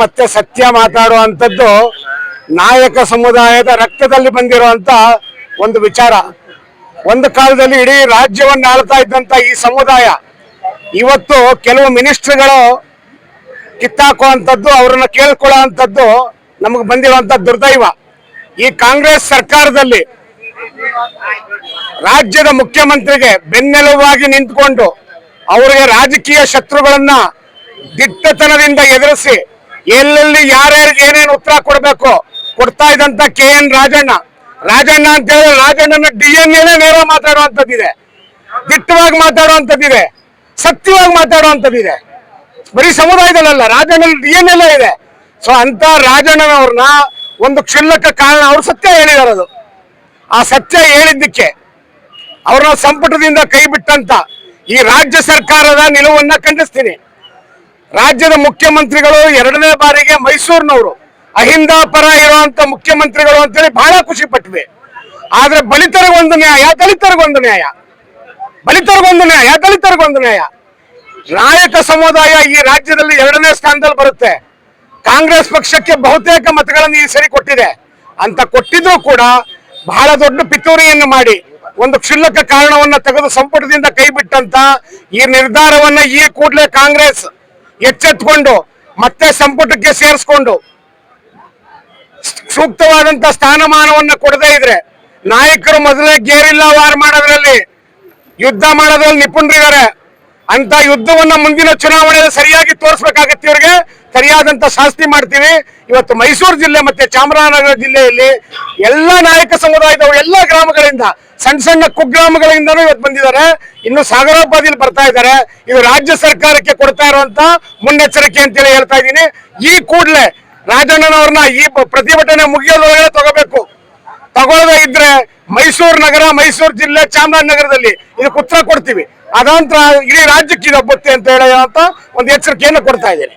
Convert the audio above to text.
ಮತ್ತೆ ಸತ್ಯ ಮಾತಾಡುವಂಥದ್ದು ನಾಯಕ ಸಮುದಾಯದ ರಕ್ತದಲ್ಲಿ ಬಂದಿರುವಂತ ಒಂದು ವಿಚಾರ. ಒಂದು ಕಾಲದಲ್ಲಿ ಇಡೀ ರಾಜ್ಯವನ್ನು ಆಳ್ತಾ ಇದ್ದಂತ ಈ ಸಮುದಾಯ ಇವತ್ತು ಕೆಲವು ಮಿನಿಸ್ಟ್ರಿಗಳು ಕಿತ್ತಾಕುವಂಥದ್ದು, ಅವ್ರನ್ನ ಕೇಳ್ಕೊಳ್ಳುವಂಥದ್ದು ನಮಗೆ ಬಂದಿರುವಂತ ದುರ್ದೈವ. ಈ ಕಾಂಗ್ರೆಸ್ ಸರ್ಕಾರದಲ್ಲಿ ರಾಜ್ಯದ ಮುಖ್ಯಮಂತ್ರಿಗೆ ಬೆನ್ನೆಲುವಾಗಿ ನಿಂತ್ಕೊಂಡು ಅವರಿಗೆ ರಾಜಕೀಯ ಶತ್ರುಗಳನ್ನ ದಿಟ್ಟತನದಿಂದ ಎದುರಿಸಿ ಎಲ್ಲೆಲ್ಲಿ ಯಾರ್ಯಾರಿಗೆ ಏನೇನು ಉತ್ತರ ಕೊಡಬೇಕು? ಕೊಡ್ತಾ ಇದ್ದಂತ ಕೆ ಎನ್ ರಾಜಣ್ಣ. ರಾಜಣ್ಣ ಅಂತ ಹೇಳಿದ್ರೆ ರಾಜಣ್ಣನ ಡಿ ಎನ್ ಎನೇ ನೇರ ಮಾತಾಡುವಂಥದ್ದಿದೆ. ದಿಟ್ಟವಾಗಿ ಮಾತಾಡುವಂಥದ್ದಿದೆ. ಸತ್ಯವಾಗಿ ಮಾತಾಡುವಂಥದ್ದಿದೆ. ಬರೀ ಸಮುದಾಯದಲ್ಲ ರಾಜಣ್ಣನ ಡಿ ಎನ್ ಎಲ್ಲ ಇದೆ. ಸೊ ಅಂತ ರಾಜಣ್ಣನವ್ರನ್ನ ಒಂದು ಕ್ಷುಲ್ಲಕ ಕಾರಣ ಅವ್ರು ಸತ್ಯ ಹೇಳಿದಾರೆ ಅದು. ಆ ಸತ್ಯ ಹೇಳಿದ್ದಕ್ಕೆ ಅವ್ರನ್ನ ಸಂಪುಟದಿಂದ ಕೈ ಬಿಟ್ಟಂತ ಈ ರಾಜ್ಯ ಸರ್ಕಾರದ ನಿಲುವನ್ನ ಖಂಡಿಸ್ತೀನಿ. ರಾಜ್ಯದ ಮುಖ್ಯಮಂತ್ರಿಗಳು ಎರಡನೇ ಬಾರಿಗೆ ಮೈಸೂರಿನವರು. ಅಹಿಂದ ಪರ ಇರುವಂತ ಮುಖ್ಯಮಂತ್ರಿಗಳು ಅಂತೇಳಿ ಬಹಳ ಖುಷಿ ಪಟ್ವಿ ಆದ್ರೆ ಬಲಿತರಿಗೊಂದು ನ್ಯಾಯ ದಲಿತರಿಗೊಂದು ನ್ಯಾಯ. ಬಲಿತರಿಗೊಂದು ನ್ಯಾಯ ದಲಿತರಿಗೊಂದು ನ್ಯಾಯ. ನಾಯಕ ಸಮುದಾಯ ಈ ರಾಜ್ಯದಲ್ಲಿ ಎರಡನೇ ಸ್ಥಾನದಲ್ಲಿ ಬರುತ್ತೆ. ಕಾಂಗ್ರೆಸ್ ಪಕ್ಷಕ್ಕೆ ಬಹುತೇಕ ಮತಗಳನ್ನು ಈ ಸರಿ ಕೊಟ್ಟಿದೆ. ಅಂತ ಕೊಟ್ಟಿದ್ರು ಕೂಡ ಬಹಳ ದೊಡ್ಡ ಪಿತೂರಿಯನ್ನು ಮಾಡಿ ಒಂದು ಕ್ಷುಲ್ಲಕ ಕಾರಣವನ್ನ ತೆಗೆದು ಸಂಪುಟದಿಂದ ಕೈ ಬಿಟ್ಟಂತ ಈ ನಿರ್ಧಾರವನ್ನ ಈ ಕೂಡಲೇ ಕಾಂಗ್ರೆಸ್ ಎಚ್ಚೆತ್ಕೊಂಡು ಮತ್ತೆ ಸಂಪುಟಕ್ಕೆ ಸೇರಿಸ್ಕೊಂಡು ಸೂಕ್ತವಾದಂತ ಸ್ಥಾನಮಾನವನ್ನ ಕೊಡದೇ ಇದ್ರೆ ನಾಯಕರು ಮೊದಲೇ ಗೇರಿಲ್ಲ ವಾರ್ ಮಾಡೋದ್ರಲ್ಲಿ ಯುದ್ಧ ಮಾಡೋದ್ರಲ್ಲಿ ನಿಪುಣರಿದ್ದಾರೆ. ಅಂತ ಯುದ್ಧವನ್ನ ಮುಂದಿನ ಚುನಾವಣೆಯಲ್ಲಿ ಸರಿಯಾಗಿ ತೋರಿಸ್ಬೇಕಾಗತ್ತೆ ಇವ್ರಿಗೆ. ಸರಿಯಾದಂತ ಶಾಸ್ತಿ ಮಾಡ್ತೀವಿ. ಇವತ್ತು ಮೈಸೂರು ಜಿಲ್ಲೆ ಮತ್ತೆ ಚಾಮರಾಜನಗರ ಜಿಲ್ಲೆಯಲ್ಲಿ ಎಲ್ಲ ನಾಯಕ ಸಮುದಾಯದ ಎಲ್ಲ ಗ್ರಾಮಗಳಿಂದ, ಸಣ್ಣ ಸಣ್ಣ ಕುಗ್ರಾಮಗಳಿಂದನೂ ಇವತ್ತು ಬಂದಿದ್ದಾರೆ. ಇನ್ನು ಸಾಗರೋಪಾದಿಲಿ ಬರ್ತಾ ಇದ್ದಾರೆ. ಇದು ರಾಜ್ಯ ಸರ್ಕಾರಕ್ಕೆ ಕೊಡ್ತಾ ಇರುವಂತ ಮುನ್ನೆಚ್ಚರಿಕೆ ಅಂತೇಳಿ ಹೇಳ್ತಾ ಇದ್ದೀನಿ. ಈ ಕೂಡಲೇ ರಾಜಣ್ಣನವ್ರನ್ನ ಈ ಪ್ರತಿಭಟನೆ ಮುಗಿಯೋದ್ರೊಳಗೆ ತಗೋಬೇಕು. ತಗೊಳ್ಳದೆ ಇದ್ರೆ ಮೈಸೂರು ನಗರ, ಮೈಸೂರು ಜಿಲ್ಲೆ ಚಾಮರಾಜನಗರದಲ್ಲಿ ಇದು ಉತ್ತರ ಕೊಡ್ತೀವಿ. ಅದಂತರ ಇಡೀ ರಾಜ್ಯಕ್ಕೆ ಇದು ಅಂತ ಹೇಳುವಂತ ಒಂದು ಎಚ್ಚರಿಕೆಯನ್ನು ಕೊಡ್ತಾ ಇದ್ದೀನಿ.